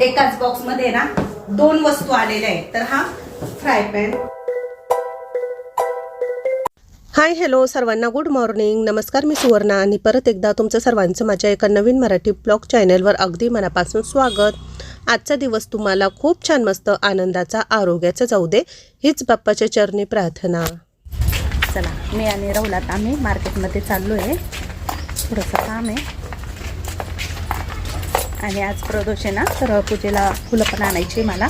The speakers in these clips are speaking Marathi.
एकाच बॉक्समध्ये ना दोन वस्तू आलेल्या आहेत. तर हा फ्राय पॅन हाय हॅलो सर्वांना गुड मॉर्निंग नमस्कार मी सुवर्णा आणि परत एकदा तुमचं सर्वांचं माझ्या एका नवीन मराठी ब्लॉग चॅनलवर अगदी मनापासून स्वागत. आजचा दिवस तुम्हाला खूप छान मस्त आनंदाचा आरोग्याचा जाऊ दे हीच बाप्पाच्या चरणी प्रार्थना. चला मी आणि रवलात आम्ही मार्केटमध्ये चाललो आहे थोडंसं काम आहे. आणि आज प्रदोष आहे ना तर पूजेला फुलं पण आणायची मला.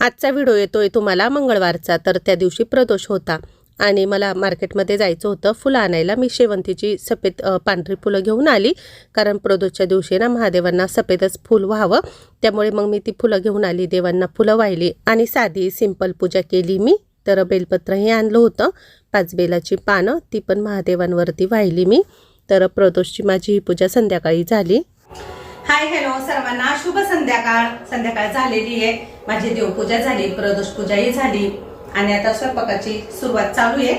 आजचा व्हिडिओ येतोय तुम्हाला मंगळवारचा तर त्या दिवशी प्रदोष होता. आणि मला मार्केटमध्ये जायचं होतं. फुलं आणायला मी शेवंतीची सफेद पांढरी फुलं घेऊन आली. कारण प्रदोषच्या दिवशी ना महादेवांना सफेदच फुल व्हावं. त्यामुळे मग मी ती फुलं घेऊन आली देवांना फुलं वाहिली आणि साधी सिंपल पूजा केली मी. तर बेलपत्रही आणलं होतं. पाच बेलाची पानं ती पण महादेवांवरती वाहिली मी. तर प्रदोषची माझी ही पूजा संध्याकाळी झाली. हाय हॅलो सर्वांना. शुभ संध्याकाळ. संध्याकाळ झालेली आहे. माझी देवपूजा झाली प्रदोष पूजाही झाली. आणि आता स्वयंपाकाची सुरुवात चालू आहे.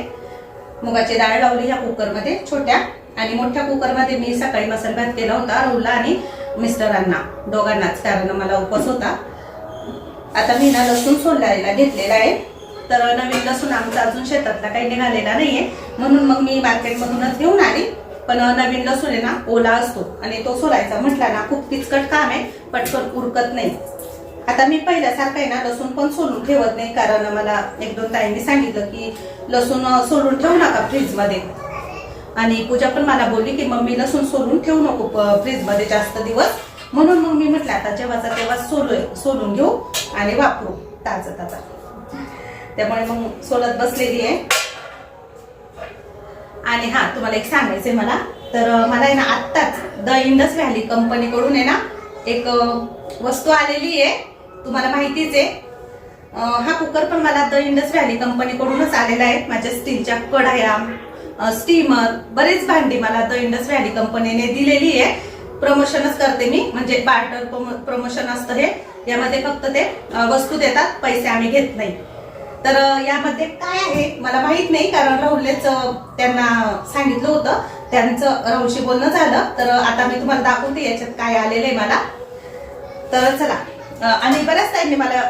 मुगाची डाळ लावली ह्या कुकरमध्ये छोट्या आणि मोठ्या कुकरमध्ये मी सकाळी मसाला भात केला होता राहुलला आणि मिस्टरांना. दोघांनाच कारण मला उपवास होता. आता मी ना लसूण सोलायला घेतलेला आहे. तर नवीन लसूण आमचा अजून शेतातला काही निघालेला नाहीये. म्हणून मग मी मार्केटमधूनच घेऊन आली. पण नवीन लसूण आहे ना ओला असतो. आणि तो सोलायचा म्हटला ना खूप किचकट काम आहे. पटकन उरकत नाही. आता मी पहिल्यासारखं आहे ना लसूण पण सोलून ठेवत नाही कारण मला एक दोन ताईंनी सांगितलं की लसूण सोलून ठेवू नका फ्रीजमध्ये. आणि पूजा पण मला बोलली की मम्मी लसूण सोलून ठेवू नको फ्रीजमध्ये जास्त दिवस. म्हणून मग मी म्हटलं आता जेव्हाचा तेव्हा सोलोय सोलून घेऊ आणि वापरू ताजा ताजा. त्यामुळे मग सोलत बसलेली आहे. आणि हा तुम्हाला एक सांगायचंय मला. तर मला आहे ना आत्ताच द इंडस व्हॅली कंपनीकडून आहे ना एक वस्तू आलेली आहे. तुम्हाला माहितीच आहे. हा कुकर पण मला द इंडस व्हॅली कंपनीकडूनच आलेला आहे. माझ्या स्टीलच्या कढाया स्टीमर बरेच भांडी मला द इंडस व्हॅली कंपनीने दिलेली आहे. प्रमोशनच करते मी. म्हणजे बार्टर प्रमोशन असतं हे. यामध्ये फक्त ते वस्तू देतात. पैसे आम्ही घेत नाही. तर यामध्ये काय आहे? मला माहीत नाही. कारण राहुलनेच त्यांना सांगितलं होतं. त्यांचं राहुलशी बोलणं झालं. तर आता मी तुम्हाला दाखवते याच्यात काय आलेलं आहे मला. तर चला. आणि बऱ्याच ताईंनी मला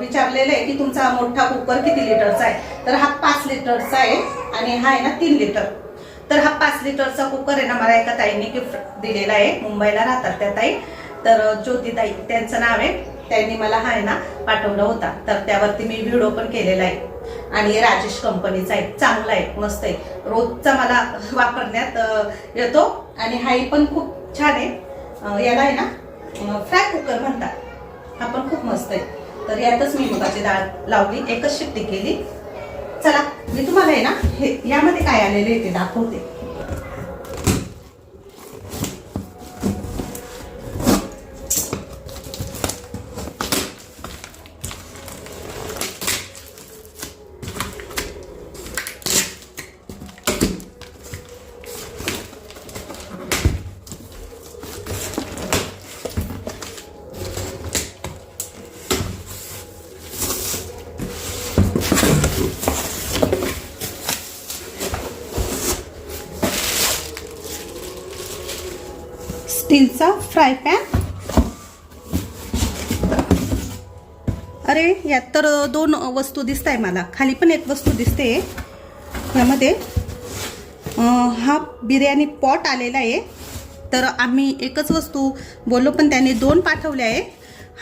विचारलेलं आहे की तुमचा मोठा कुकर किती लिटरचा आहे? तर हा पाच लिटरचा आहे आणि हा आहे ना तीन लिटर. तर हा पाच लिटरचा कुकर आहे ना मला एका ताईंनी गिफ्ट दिलेला आहे मुंबईला राहतात त्या ताई. तर अं, ज्योतिताई त्यांचं नाव आहे. त्यांनी मला हा आहे ना पाठवला होता. तर त्यावरती मी व्हिडिओ पण केलेला आहे. आणि राजेश कंपनीचा आहे. चांगला आहे मस्त आहे. रोजचा मला वापरण्यात येतो. आणि हाही पण खूप छान आहे. याला आहे ना फ्राय कुकर म्हणतात. हा पण खूप मस्त आहे. तर यातच मी मुगाची डाळ लावली एकच शिट्टी केली. चला मी तुम्हाला आहे ना हे यामध्ये काय आलेले ते दाखवते स्टीलचा फ्राय पॅन. अरे यात तर दोन वस्तू दिसत आहे मला. खाली पण एक वस्तू दिसते. यामध्ये हा बिर्याणी पॉट आलेला आहे. तर आम्ही एकच वस्तू बोललो पण त्याने दोन पाठवले आहे.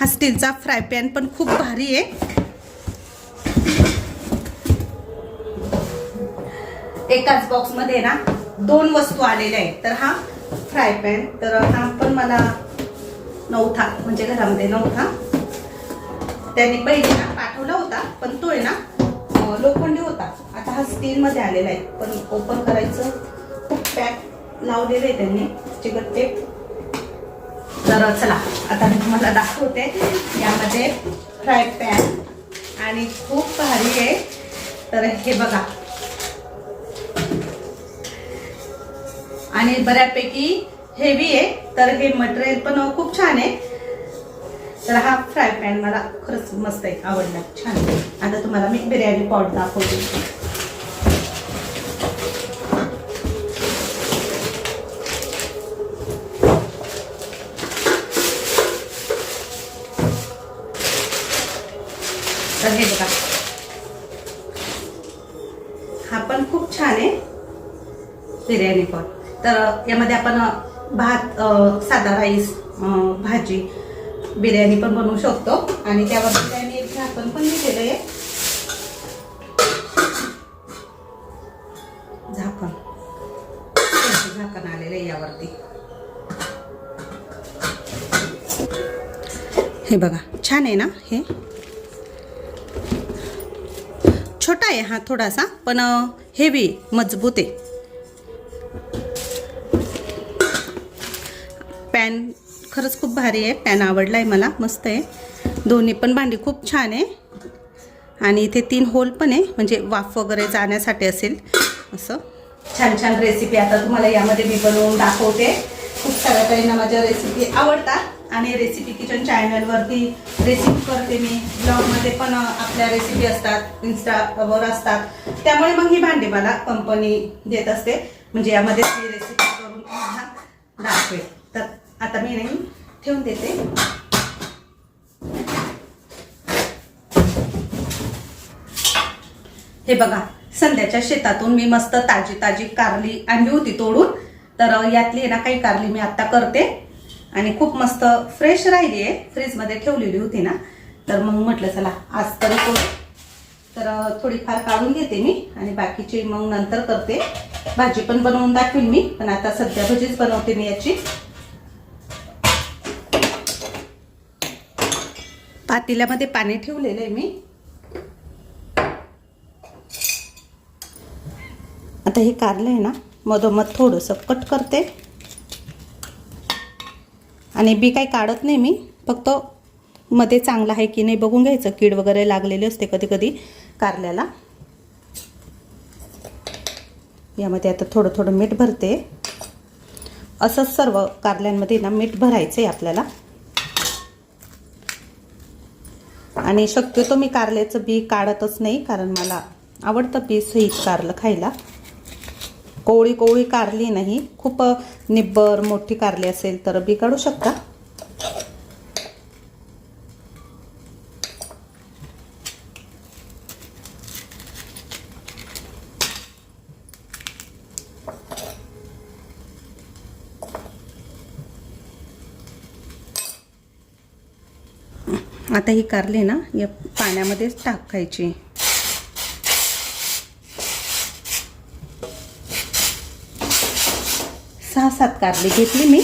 हा स्टीलचा फ्राय पॅन पण खूप भारी आहे. एकाच बॉक्समध्ये ना दोन वस्तू आलेल्या आहेत. तर हा फ्राय पॅन. तर हा पण मला नव्हता म्हणजे घरामध्ये नव्हता त्यांनी पहिले ना पाठवला होता पण तो आहे ना लोखंडी होता. आता हा स्टीलमध्ये आलेला आहे. पण ओपन करायचं. खूप पॅक लावलेलं आहे त्यांनी चिकट टेप तर चला आता मी तुम्हाला दाखवते. यामध्ये फ्राय पॅन आणि खूप भारी आहे. तर हे बघा आणि बऱ्यापैकी हेवी आहे. तर हे मटेरियल पण खूप छान आहे. तर हा फ्राय पॅन मला खरंच मस्त आहे आवडला. छान आता तुम्हाला मी बिर्याणी पॉट दाखवते. तर हे बघा. हा पण खूप छान आहे. बिर्याणी पॉट तर यामध्ये आपण भात साधा राईस भाजी बिर्याणी पण बनवू शकतो. आणि त्यावरती काय मी झाकण पण लिहिलेलं आहे. झाकण. झाकण आलेलं आहे यावरती. हे बघा छान आहे ना हे? छोटा आहे हा थोडासा पण हेवी मजबूत आहे. पॅन खरंच खूप भारी आहे. पॅन आवडला आहे मला. मस्त आहे. दोन्ही पण भांडी खूप छान आहे. आणि इथे तीन होल पण आहे. म्हणजे वाफ वगैरे जाण्यासाठी असेल. असं. छान छान रेसिपी आता तुम्हाला यामध्ये मी बनवून दाखवते. खूप साऱ्या काहींना माझ्या रेसिपी आवडतात. आणि रेसिपी किचन चॅनलवरती रेसिपी करते मी. ब्लॉगमध्ये पण आपल्या रेसिपी असतात. इन्स्टावर असतात. त्यामुळे मग ही भांडी मला कंपनी देत असते. म्हणजे यामध्ये रेसिपी करून तुम्हाला दाखवेल तर आता मी नाही ठेवून देते. हे बघा संध्याच्या शेतातून मी मस्त ताजी ताजी कारली आणली होती तोडून. तर यातली आहे ना काही कारली मी आता करते. आणि खूप मस्त फ्रेश राहिली आहे. फ्रीजमध्ये ठेवलेली होती ना. तर मग म्हटलं चला आज तरी तर थोडीफार काढून घेते मी. आणि बाकीची मग नंतर करते. भाजी पण बनवून दाखवीन मी. पण आता सध्या भजीच बनवते मी याची. पातेल्यामध्ये पाणी ठेवलेलं आहे मी. आता हे कारलं आहे ना मधोमध थोडंसं कट करते. आणि बी काही काढत नाही मी फक्त मध्ये चांगलं आहे की नाही बघून घ्यायचं. कीड वगैरे लागलेली असते कधी कधी कारल्याला. यामध्ये आता थोडं थोडं मीठ भरते. असंच सर्व कारल्यांमध्ये ना मीठ भरायचं आहे आपल्याला. आणि शक्यतो मी कारल्याचं बी काढतच नाही कारण मला आवडतं बी सहित कारलं खायला. कोवळी कोवळी कारली नाही खूप निब्बर मोठी कारली असेल तर बी काढू शकता. आता ही कारली ना या पाण्यामध्येच टाकायची. सहा सात कारली घेतली मी.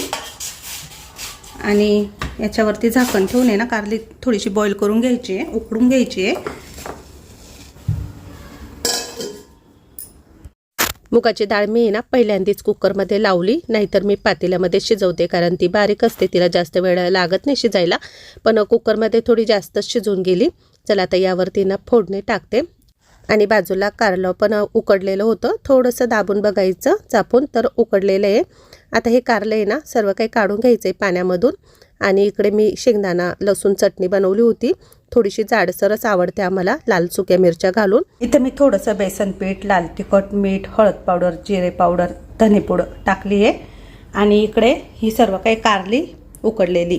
आणि याच्यावरती झाकण ठेवून आहे ना कारली थोडीशी बॉईल करून घ्यायची आहे उकडून घ्यायची आहे. मुगाची डाळ मी आहे ना पहिल्यांदाच कुकरमध्ये लावली नाहीतर मी पातेल्यामध्ये शिजवते कारण ती बारीक असते तिला जास्त वेळ लागत नाही शिजायला. पण कुकरमध्ये थोडी जास्तच शिजून गेली. चला आता यावरती ना फोडणी टाकते. आणि बाजूला कारलं पण उकडलेलं होतं. थोडंसं दाबून बघायचं चापून तर उकडलेलं आहे. आता हे कारलं आहे ना सर्व काही काढून घ्यायचं आहे पाण्यामधून. आणि इकडे मी शेंगदाणा लसूण चटणी बनवली होती. थोडीशी जाडसरच आवडते आम्हाला लाल सुक्या मिरच्या घालून. इथं मी थोडंसं बेसन पीठ लाल तिखट मीठ हळद पावडर जिरे पावडर धनेपूड टाकली आहे. आणि इकडे ही सर्व काही कारली उकडलेली.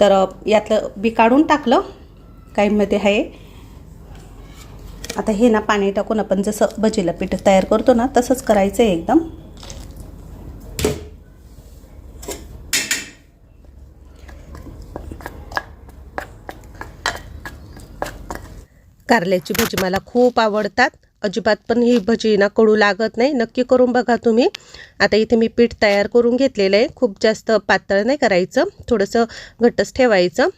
तर यातलं बी काढून टाकलं काहीमध्ये आहे. आता हे ना पाणी टाकून आपण जसं भजीला पीठ तयार करतो ना तसंच करायचं आहे एकदम. कारल्याची भजी मला खूप आवडतात. अजिबात पण ही भजी ना कडू लागत नाही. नक्की करून बघा तुम्ही. आता इथे मी पीठ तयार करून घेतलेलं आहे. खूप जास्त पातळ नाही करायचं. थोडंसं घट्टच ठेवायचं.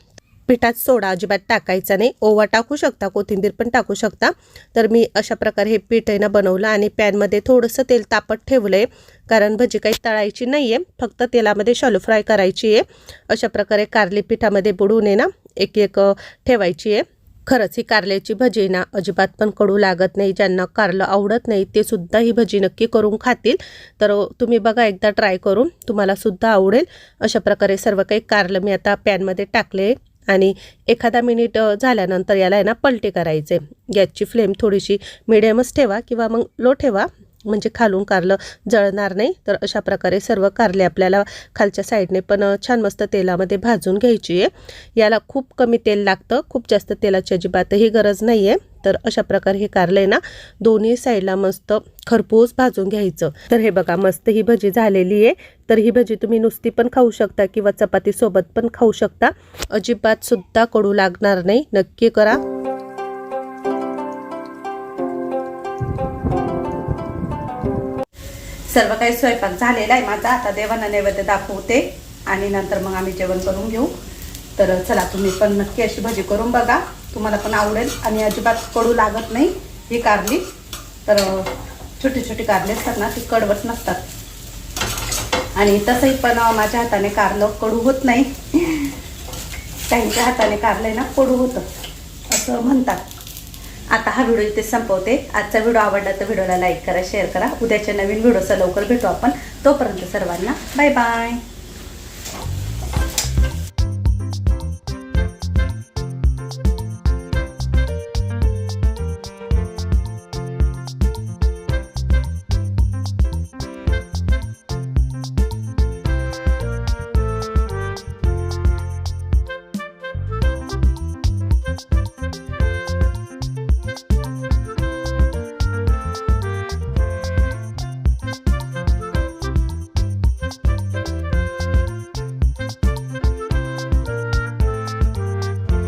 पिठात सोडा अजिबात टाकायचा नाही. ओवा टाकू शकता कोथिंबीर पण टाकू शकता. तर मी अशा प्रकारे हे पीठ आहे ना बनवलं आणि पॅनमध्ये थोडंसं तेल तापत ठेवलं आहे कारण भजी काही तळायची नाही आहे फक्त तेलामध्ये शालो फ्राय करायची आहे. अशा प्रकारे कारली पिठामध्ये बुडून आहे ना एक एक ठेवायची आहे. खरंच ही कारल्याची भजी ना अजिबात पण कडू लागत नाही ज्यांना कारलं आवडत नाही ते सुद्धा ही भजी नक्की करून खातील. तर तुम्ही बघा एकदा ट्राय करून तुम्हाला सुद्धा आवडेल. अशा प्रकारे सर्व काही कारलं मी आता पॅनमध्ये टाकले आणि एखादा मिनिट झाल्यानंतर याला आहे ना पलटे करायचे. गॅसची फ्लेम थोडीशी मिडियमच ठेवा किंवा मग लो ठेवा. म्हणजे खालून कारलं जळणार नाही. तर अशा प्रकारे सर्व कारले आपल्याला खालच्या साईडने पण छान मस्त तेलामध्ये भाजून घ्यायची आहे याला खूप कमी तेल लागतं. खूप जास्त तेलाची अजिबातही गरज नाही आहे तर अशा प्रकारे हे कारलं आहे ना दोन्ही साईडला मस्त खरपूस भाजून घ्यायचं. तर हे बघा मस्त ही भजी झालेली आहे. तर ही भजी तुम्ही नुसती पण खाऊ शकता किंवा चपातीसोबत पण खाऊ शकता. अजिबातसुद्धा कडू लागणार नाही. नक्की करा. सर्व काही स्वयंपाक झालेला आहे माझा. आता देवांना नैवेद्य दाखवते आणि नंतर मग आम्ही जेवण करून घेऊ. तर चला तुम्ही पण नक्की अशी भजी करून बघा. तुम्हाला पण आवडेल आणि अजिबात कडू लागत नाही ही कारली. तर छोटी छोटी कारली असतात ना ती कडवत नसतात. आणि तसंही पण माझ्या हाताने कारलं कडू होत नाही. त्यांच्या हाताने कारलं ना कडू होतं. असं म्हणतात. आता हा व्हिडिओ इथे संपवते. आजचा व्हिडिओ आवडला तर व्हिडिओला लाईक करा शेअर करा. उद्याच्या नवीन व्हिडिओचा लवकर भेटू आपण. तोपर्यंत सर्वांना बाय बाय